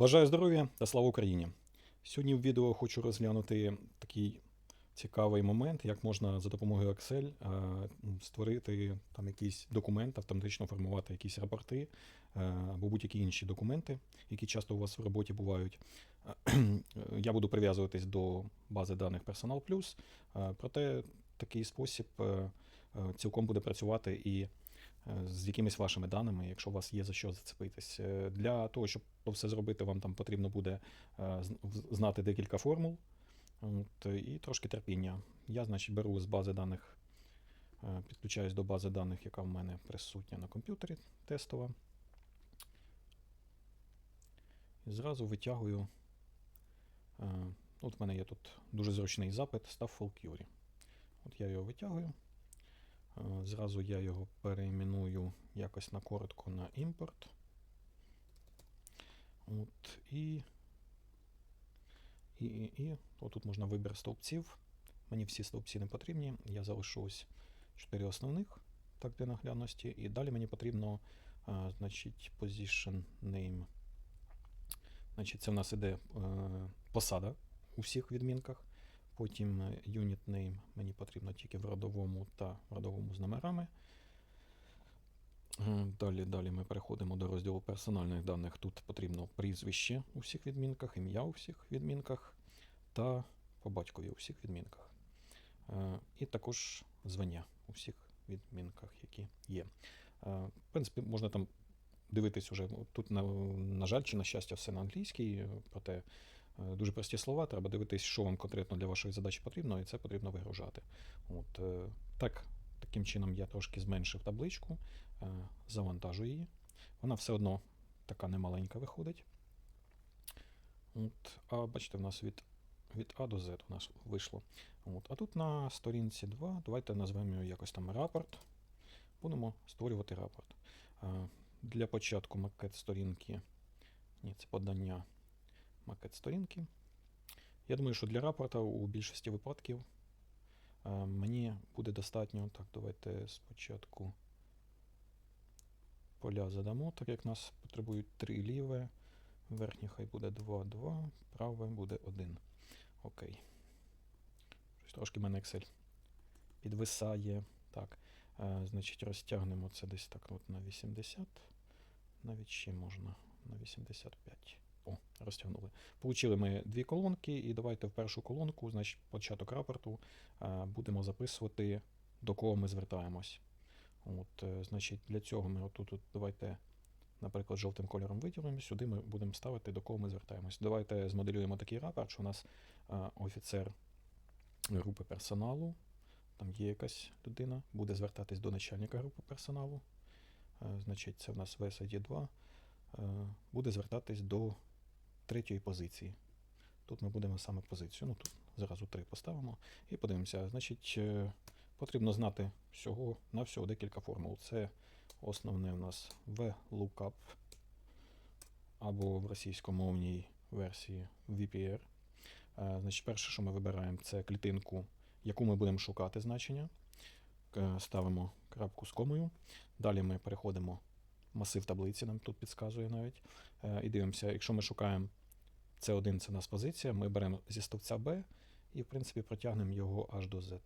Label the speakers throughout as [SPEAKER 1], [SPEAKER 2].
[SPEAKER 1] Бажаю здоров'я та слава Україні! Сьогодні в відео хочу розглянути такий цікавий момент, як можна за допомогою Excel е, створити там якийсь документ, автоматично формувати якісь рапорти е, або будь-які інші документи, які часто у вас в роботі бувають. Е, Я буду прив'язуватись до бази даних Personal Plus, проте такий спосіб цілком буде працювати і з якимись вашими даними, якщо у вас є за що зацепитись. Е, Для того, щоб то все зробити, вам там потрібно буде е, знати декілька формул от, е, і трошки терпіння. Я, значить, беру з бази даних, е, підключаюсь до бази даних, яка в мене присутня на комп'ютері тестова. І зразу витягую. е, От в мене є тут дуже зручний запит Staff Full Query. От я його витягую. Е, Зразу я його перейменую якось на коротко на імпорт. От, і, і, і, і отут можна вибір стовпців. Мені всі стовпці не потрібні. Я залишу ось 4 основних, так для наглядності. І далі мені потрібно, а, значить, position name. Значить, це в нас іде е, посада у всіх відмінках. Потім е, unit name мені потрібно тільки в родовому та в родовому з номерами. Е, Далі, далі ми переходимо до розділу персональних даних. Тут потрібно прізвище у всіх відмінках, ім'я у всіх відмінках та по батькові у всіх відмінках. Е, І також звання у всіх відмінках, які є. Е, В принципі, можна там дивитись уже. Тут, на, на жаль, чи на щастя, все на англійській, е, проте е, дуже прості слова. Треба дивитись, що вам конкретно для вашої задачі потрібно, і це потрібно вигружати. От, е, так, таким чином я трошки зменшив табличку, е, завантажу її. Вона все одно така немаленька виходить. От, а бачите, в нас від, від А до Z у нас вийшло. От, а тут на сторінці 2, давайте назвемо його якось там рапорт. Будемо створювати рапорт. Е, Для початку макет сторінки. Ні, це подання макет сторінки. Я думаю, що для рапорта у більшості випадків е, мені буде достатньо. Так, давайте спочатку поля задамо, так як нас потребують три ліве. Верхнє хай буде 2, 2, праве буде 1. Окей. Щось трошки мене Excel підвисає. Так. Е, значить, розтягнемо це десь так от на 80. Навіть ще можна на 85. О, розтягнули. Получили ми дві колонки, і давайте в першу колонку, значить, початок рапорту, е, будемо записувати, до кого ми звертаємось. От, е, значить, для цього ми отут, от, давайте, наприклад, жовтим кольором виділимо. Сюди ми будемо ставити, до кого ми звертаємось. Давайте змоделюємо такий рапорт, що у нас е, офіцер групи персоналу, там є якась людина, буде звертатись до начальника групи персоналу. Значить, це в нас VSID 2. е, Буде звертатись до третьої позиції. Тут ми будемо саме позицію. Ну тут зразу три поставимо і подивимося. Значить, е, потрібно знати всього на всього декілька формул. Це основне у нас VLOOKUP або в російськомовній версії VPR. Е, Значить, перше, що ми вибираємо, це клітинку, яку ми будемо шукати значення. Е, Ставимо крапку з комою. Далі ми переходимо масив таблиці, нам тут підказує навіть. І дивимося, якщо ми шукаємо C1, це у нас позиція, ми беремо зі стовпця B і, в принципі, протягнемо його аж до Z.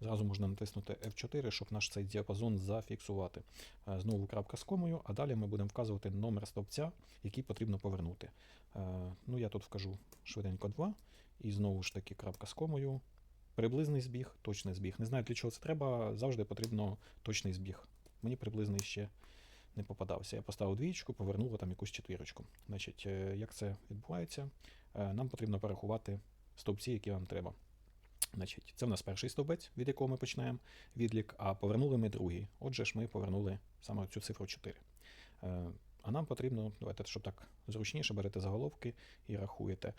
[SPEAKER 1] Зразу можна натиснути F4, щоб наш цей діапазон зафіксувати. Е, Знову крапка з комою, а далі ми будемо вказувати номер стовпця, який потрібно повернути. Е, Ну, я тут вкажу швиденько 2. І знову ж таки крапка з комою. Приблизний збіг, точний збіг. Не знаю, для чого це треба, завжди потрібно точний збіг. Мені приблизний ще не попадався. Я поставив двічку, повернула там якусь четвірочку. Значить, е, як це відбувається? Е, Нам потрібно порахувати стовпці, які нам треба. Значить, це в нас перший стовбець, від якого ми починаємо відлік, а повернули ми другий. Отже ж, ми повернули саме цю цифру 4. Е, А нам потрібно, давайте, щоб так зручніше, берете заголовки і рахуєте.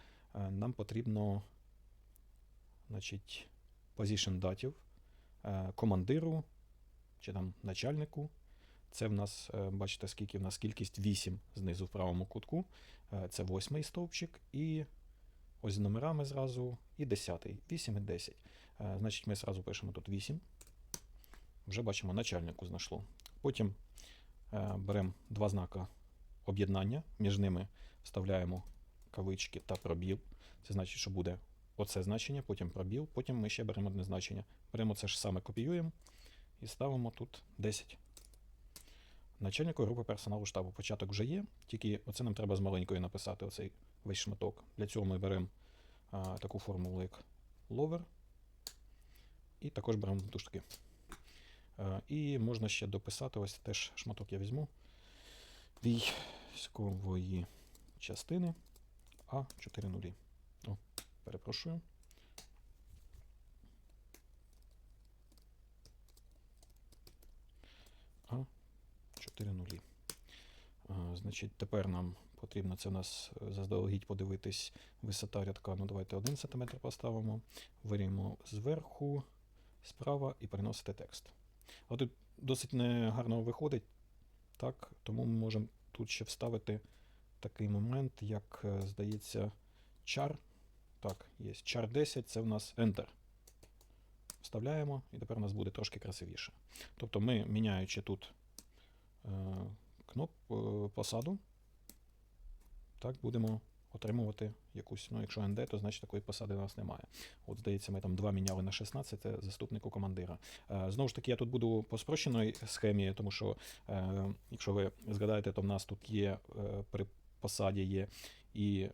[SPEAKER 1] Нам потрібно, значить, position датів, командиру чи там начальнику. Це в нас, е, бачите, скільки в нас кількість 8 знизу в правому кутку. Е, Це восьмий стовпчик. І ось з номерами зразу. І 10. 8 і 10. Е, Значить, ми зразу пишемо тут 8. Вже бачимо, начальнику знайшло. Потім беремо два знака об'єднання, між ними вставляємо кавички та пробіл. Це значить, що буде оце значення, потім пробіл, потім ми ще беремо одне значення. Беремо це ж саме, копіюємо і ставимо тут 10. Начальнику групи персоналу штабу початок вже є, тільки оце нам треба з маленької написати оцей весь шматок. Для цього ми беремо а, таку формулу, як lover, і також беремо дужки. І можна ще дописати ось теж шматок я візьму. Військової частини А4 нулі. О, перепрошую. А 4 нулі. Значить, тепер нам потрібно це у нас е, заздалегідь подивитись висота рядка. Ну, давайте 1 см поставимо. Виріємо зверху, справа і переносити текст. А тут досить негарно виходить, так, тому ми можемо тут ще вставити такий момент, як, е, здається, char. Так, є char 10, це в нас Enter. Вставляємо, і тепер у нас буде трошки красивіше. Тобто ми, міняючи тут кноп, е, посаду, так, будемо отримувати якусь, ну, якщо ND, то значить такої посади у нас немає. От, здається, ми там 2 міняли на 16, це заступнику командира. Е, знову ж таки, я тут буду по спрощеної схемі, тому що, е, якщо ви згадаєте, то в нас тут є е, при посаді є і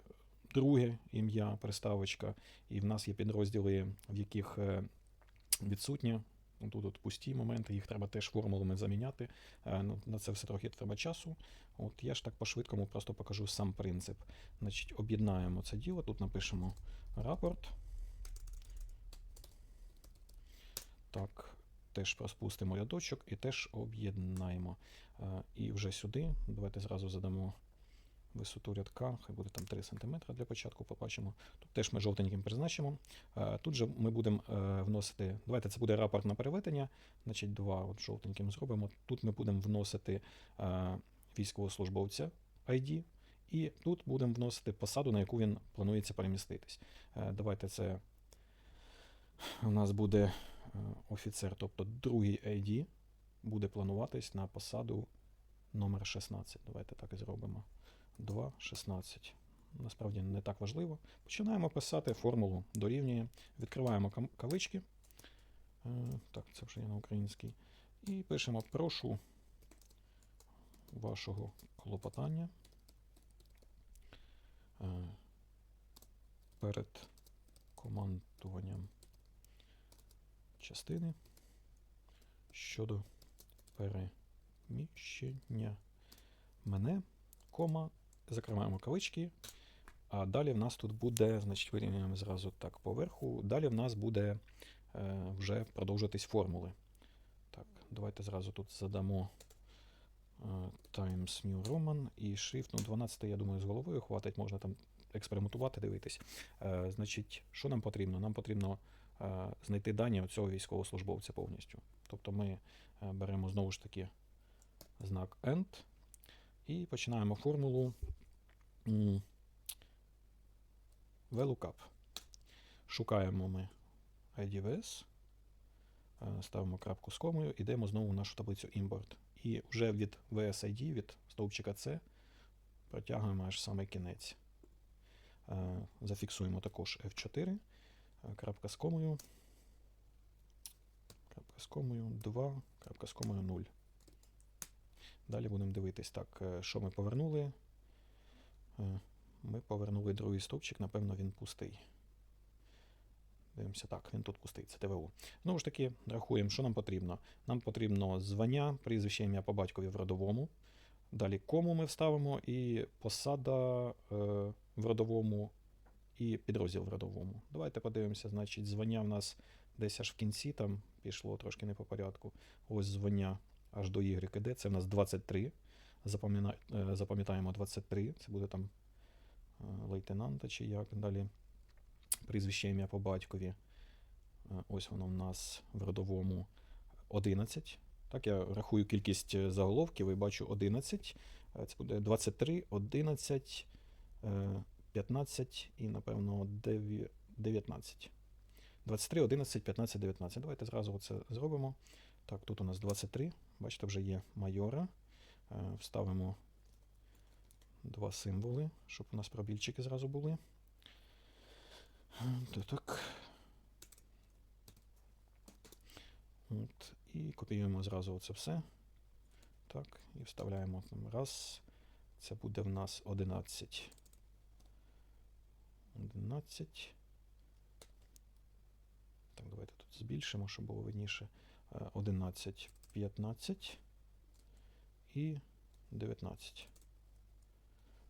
[SPEAKER 1] друге ім'я, приставочка, і в нас є підрозділи, в яких е, відсутнє. Ну, Тут от пусті моменти, їх треба теж формулами заміняти. Е, ну, На це все трохи треба часу. От я ж так по-швидкому просто покажу сам принцип. Значить, об'єднаємо це діло. Тут напишемо рапорт. Так, теж розпустимо рядочок і теж об'єднаємо. Е, І вже сюди. Давайте зразу задамо висоту рядка, хай буде там 3 см для початку, побачимо. Тут теж ми жовтеньким призначимо. Е, Тут же ми будемо е, вносити, давайте це буде рапорт на переведення, значить 2 от жовтеньким зробимо. Тут ми будемо вносити е, військовослужбовця ID, і тут будемо вносити посаду, на яку він планується переміститись. Давайте це у нас буде офіцер, тобто другий ID буде плануватись на посаду номер 16. Давайте так і зробимо. 2, 16. Насправді не так важливо. Починаємо писати формулу дорівнює. Відкриваємо кавички. Е, Так, це вже є на українській. І пишемо прошу вашого клопотання. е, Перед командуванням частини щодо переміщення мене, кома, закриваємо кавички. А далі в нас тут буде, значить, вирівнюємо зразу так поверху. Далі в нас буде е, вже продовжуватись формули. Так, давайте зразу тут задамо е, Times New Roman і Shift. Ну, 12, я думаю, з головою хватить, можна там експериментувати, дивитись. Е, значить, що нам потрібно? Нам потрібно е, знайти дані цього військовослужбовця повністю. Тобто ми е, беремо знову ж таки знак END і починаємо формулу VLOOKUP. Шукаємо ми IDVS, е, ставимо крапку з комою, йдемо знову в нашу таблицю Import. І вже від VSID, від стовпчика C, протягуємо аж саме кінець. Е, Зафіксуємо також F4, е, крапка з комою, крапка з комою 2, крапка з комою 0. Далі будемо дивитись, так, що ми повернули. Е, Ми повернули другий стовпчик, напевно, він пустий. Дивимося, так, він тут пустий, це ТВУ. Знову ж таки, рахуємо, що нам потрібно. Нам потрібно звання, прізвище ім'я по батькові в родовому. Далі кому ми вставимо, і посада е, в родовому, і підрозділ в родовому. Давайте подивимося, значить, звання в нас десь аж в кінці там пішло трошки не по порядку. Ось звання аж до Y і це в нас 23. Е, Запам'ятаємо 23, це буде там е, лейтенанта чи як. Далі прізвище ім'я по батькові. Е, Ось воно в нас в родовому 11. Так, я рахую кількість заголовків і бачу 11. Е, Це буде 23, 11, е, 15 і, напевно, 19. 23, 11, 15, 19. Давайте зразу це зробимо. Так, тут у нас 23. Бачите, вже є майора. Е, Вставимо два символи, щоб у нас пробільчики зразу були. Е, Так. От, і копіюємо зразу оце все. Так, і вставляємо там раз. Це буде в нас 11. 11. Так, давайте тут збільшимо, щоб було видніше. Е, 11, 15 і 19.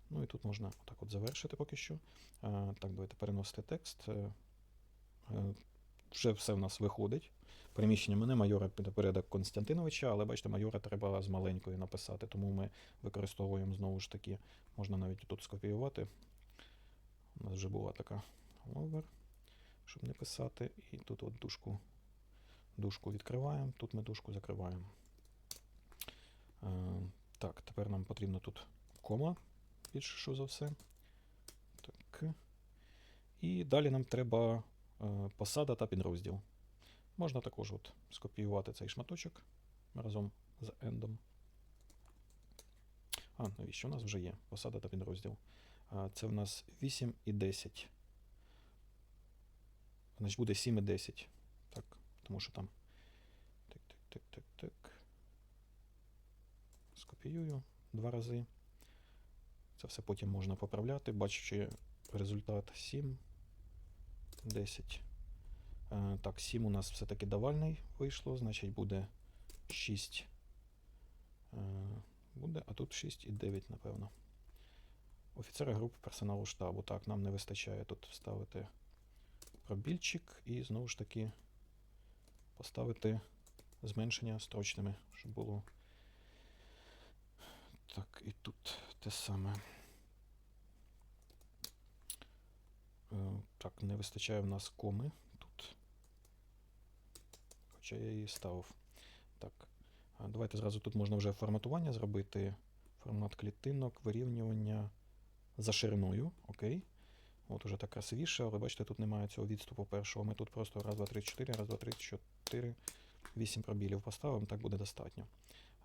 [SPEAKER 1] Ну і тут можна отак от завершити поки що. Е, Так, давайте переносити текст. Е, е, Вже все в нас виходить. Переміщення мене майора порядок Константиновича, але бачите, майора треба з маленької написати, тому ми використовуємо знову ж таки, можна навіть тут скопіювати. У нас вже була така over, щоб не писати. І тут от дужку, дужку відкриваємо, тут ми дужку закриваємо. Е, так, тепер нам потрібно тут кома, більше що за все. Так. І далі нам треба е, посада та підрозділ. Можна також от скопіювати цей шматочок разом з ендом. А, навіщо? У нас вже є посада та підрозділ. Це в нас 8 і 10. Значить буде 7 і 10. Так, тому що там. Так, так, так, так, так. Скопіюю два рази. Це все потім можна поправляти, бачачи результат 7, 10. Е, Так, 7 у нас все-таки давальний вийшло, значить буде 6. Е, Буде, а тут 6 і 9, напевно. Офіцери групи персоналу штабу. Так, нам не вистачає тут вставити пробільчик і знову ж таки поставити зменшення строчними, щоб було. Так, і тут те саме. Е, Так, не вистачає в нас коми тут. Хоча я її ставив. Так. Давайте зразу тут можна вже форматування зробити. Формат клітинок, вирівнювання за шириною. Окей. От уже так красивіше, але бачите, тут немає цього відступу першого. Ми тут просто раз, два, три, чотири, раз, два, три, чотири, вісім пробілів поставимо, так буде достатньо.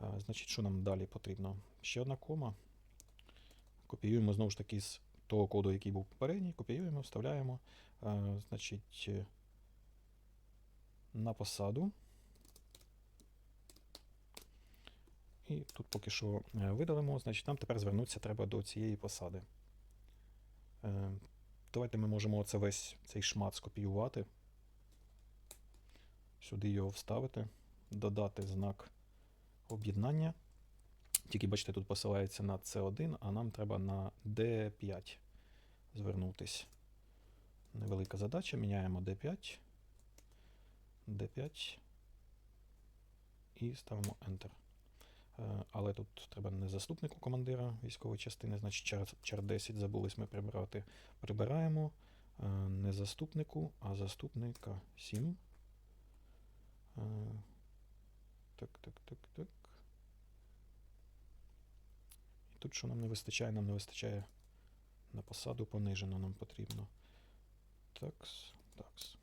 [SPEAKER 1] Значить, що нам далі потрібно? Ще одна кома. Копіюємо знову ж таки з того коду, який був попередній, копіюємо, вставляємо. Значить, е, на посаду. І тут поки що е, видалимо, значить нам тепер звернутися треба до цієї посади. Е, Давайте ми можемо оце весь цей шмат скопіювати. Сюди його вставити, додати знак об'єднання. Тільки, бачите, тут посилається на C1, а нам треба на D5 звернутись. Невелика задача. Міняємо D5. D5 і ставимо Enter. Е, Але тут треба не заступнику командира військової частини, значить чар, чар 10 забулись ми прибрати. Прибираємо е, не заступнику, а заступника 7. Так, так, так, так. І тут що нам не вистачає? Нам не вистачає на посаду понижено нам потрібно. Такс, такс.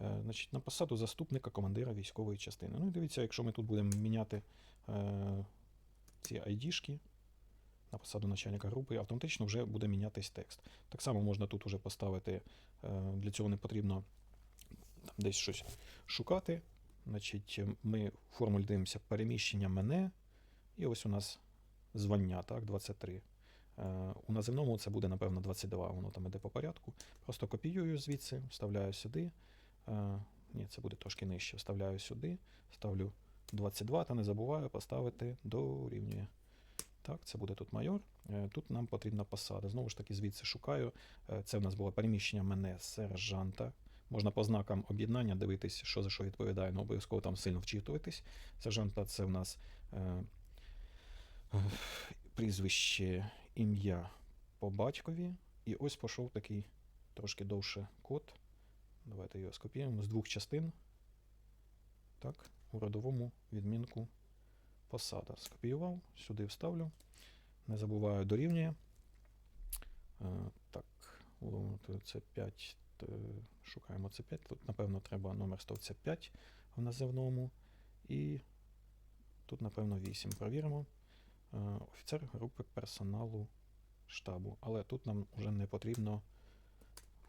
[SPEAKER 1] Е, Значить, на посаду заступника командира військової частини. Ну і дивіться, якщо ми тут будемо міняти е, ці ID-шки на посаду начальника групи, автоматично вже буде мінятись текст. Так само можна тут уже поставити, е, для цього не потрібно там, десь щось шукати. Значить, ми в формулі дивимося переміщення мене, і ось у нас звання, так, 23. Е, у наземному це буде, напевно, 22, воно там іде по порядку. Просто копіюю звідси, вставляю сюди. Е, ні, це буде трошки нижче. Вставляю сюди, ставлю 22, та не забуваю поставити дорівнює. Так, це буде тут майор. Е, Тут нам потрібна посада. Знову ж таки, звідси шукаю. Е, Це в нас було переміщення мене сержанта. Можна по знакам об'єднання дивитись, що за що відповідає, але обов'язково там сильно вчитуватись. Сержанта це в нас е, прізвище, ім'я по батькові. І ось пішов такий трошки довше код. Давайте його скопіюємо з двох частин. Так, у родовому відмінку посада. Скопіював, сюди вставлю. Не забуваю дорівнює. Е, так, це 5. Шукаємо це 5. Тут, напевно, треба номер стовця 5 в називному. І тут, напевно, 8. Провіримо. Е, Офіцер групи персоналу штабу. Але тут нам вже не потрібно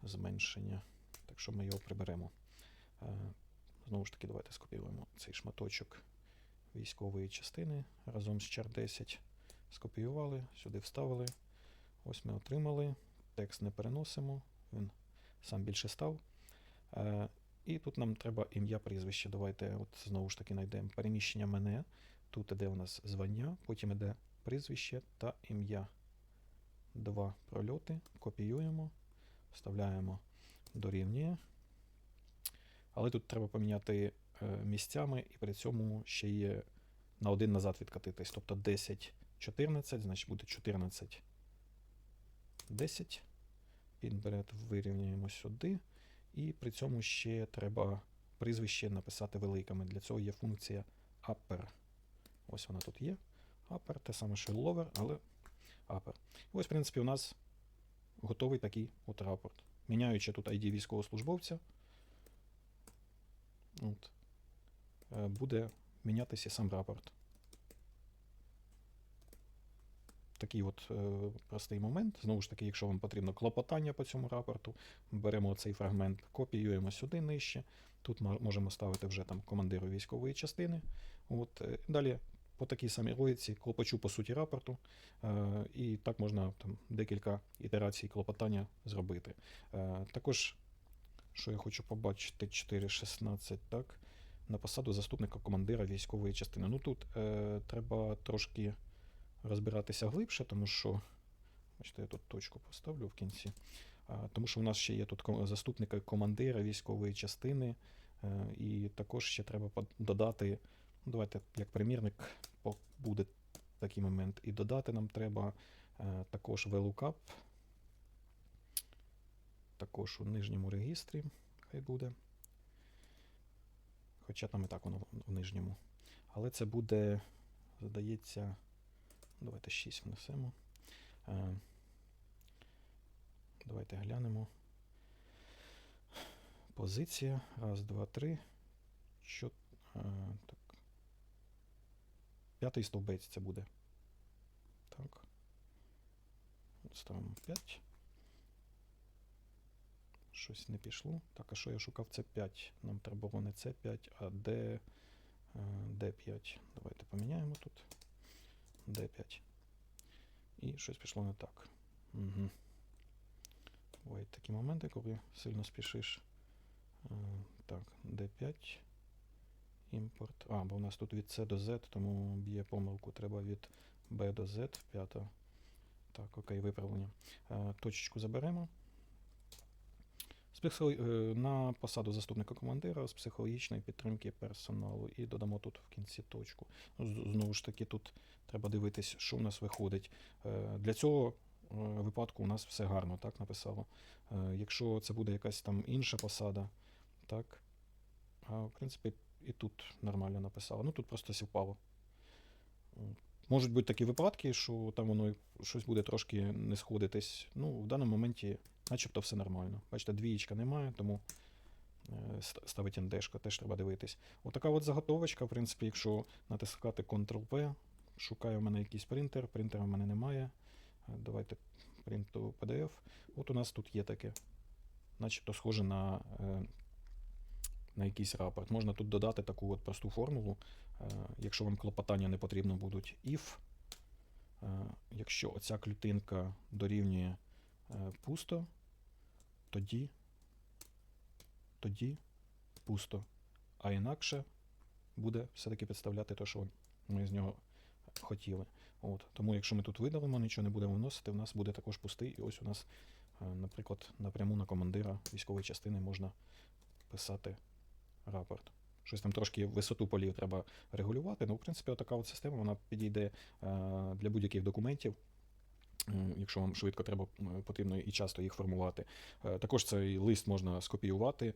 [SPEAKER 1] зменшення. Так що ми його приберемо. Е, Знову ж таки, давайте скопіюємо цей шматочок військової частини разом з char 10. Скопіювали, сюди вставили. Ось ми отримали. Текст не переносимо, він сам більше став. Е, і тут нам треба ім'я прізвище. Давайте от знову ж таки знайдемо переміщення мене. Тут іде у нас звання, потім іде прізвище та ім'я. Два прольоти. Копіюємо, вставляємо дорівнює. Але тут треба поміняти е, місцями і при цьому ще є на один назад відкатитись. Тобто 10, 14, значить буде 14, 10. Підберет вирівнюємо сюди. І при цьому ще треба прізвище написати великими. Для цього є функція upper. Ось вона тут є. Upper, те саме, що lower, але upper. Ось, в принципі, у нас готовий такий от рапорт. Міняючи тут ID військовослужбовця, от, е, буде мінятися сам рапорт. Такий от е, простий момент. Знову ж таки, якщо вам потрібно клопотання по цьому рапорту, беремо цей фрагмент, копіюємо сюди нижче. Тут мо- можемо ставити вже там командиру військової частини. От, е, далі по такій самій логіці клопочу по суті рапорту. Е, і так можна там декілька ітерацій клопотання зробити. Е, також, що я хочу побачити, 4.16, так, на посаду заступника командира військової частини. Ну тут е, треба трошки розбиратися глибше, тому що. Бачите, я тут точку поставлю в кінці. Тому що у нас ще є тут заступника командира військової частини, е, і також ще треба додати. ну, Давайте як примірник буде такий момент. І додати нам треба е, також VLOOKUP, також у нижньому регістрі, хай буде. Хоча там і так воно в нижньому. Але це буде, здається, давайте 6 внесемо. Е, Давайте глянемо. Позиція. Раз, два, три. Що, е, так. П'ятий стовбець це буде. Так. Ставимо 5. Щось не пішло. Так, а що я шукав? Це 5. Нам треба було не це 5, а D, е, D5. Давайте поміняємо тут. D5. І щось пішло не так. Угу. Бувають такі моменти, коли сильно спішиш. Е, Так, D5. Імпорт. А, бо у нас тут від C до Z, тому б'є помилку. Треба від B до Z, п'ята. Так, окей, виправлення. Е, Точечку заберемо. Е, На посаду заступника командира з психологічної підтримки персоналу. І додамо тут в кінці точку. Знову ж таки, тут треба дивитись, що в нас виходить. Е, Для цього е, випадку у нас все гарно, так написало. Якщо це буде якась там інша посада, так. А в принципі, і тут нормально написало. Ну тут просто сівпало. Можуть бути такі випадки, що там воно щось буде трошки не сходитись. Ну, в даному моменті, начебто, все нормально. Бачите, двієчка немає, тому е, ставить індешка, теж треба дивитись. Отака от заготовочка, в принципі, якщо натискати Ctrl-P, шукаю в мене якийсь принтер, принтера в мене немає. Е, Давайте принту PDF. От у нас тут є таке, начебто схоже на, е, на якийсь рапорт. Можна тут додати таку от просту формулу. Якщо вам клопотання не потрібно будуть if, якщо оця клітинка дорівнює пусто, тоді, тоді пусто. А інакше буде все-таки підставляти те, що ми з нього хотіли. От. Тому якщо ми тут видалимо, нічого не будемо вносити, у нас буде також пустий. І ось у нас, е, наприклад, напряму на командира військової частини можна писати рапорт. Щось там трошки висоту полів треба регулювати. Ну, в принципі, така от система вона підійде е, для будь-яких документів. Якщо вам швидко треба потрібно і часто їх формувати. Е, Також цей лист можна скопіювати,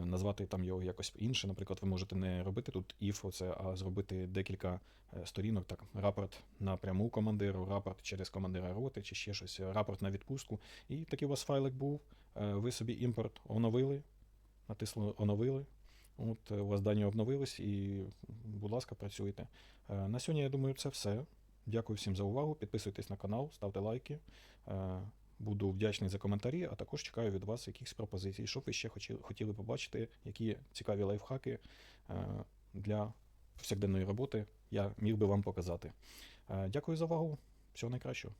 [SPEAKER 1] е, назвати там його якось інше. Наприклад, ви можете не робити тут if, оце, а зробити декілька е, сторінок, так, рапорт напряму командиру, рапорт через командира роти чи ще щось, рапорт на відпустку. І такий у вас файлик був. Ви собі імпорт оновили, натисли оновили. От у вас дані обновились і, будь ласка, працюйте. На сьогодні, я думаю, це все. Дякую всім за увагу. Підписуйтесь на канал, ставте лайки. Е, Буду вдячний за коментарі, а також чекаю від вас якихось пропозицій, що ви ще хотіли побачити, які цікаві лайфхаки е, для повсякденної роботи я міг би вам показати. Е, Дякую за увагу. Всього найкращого.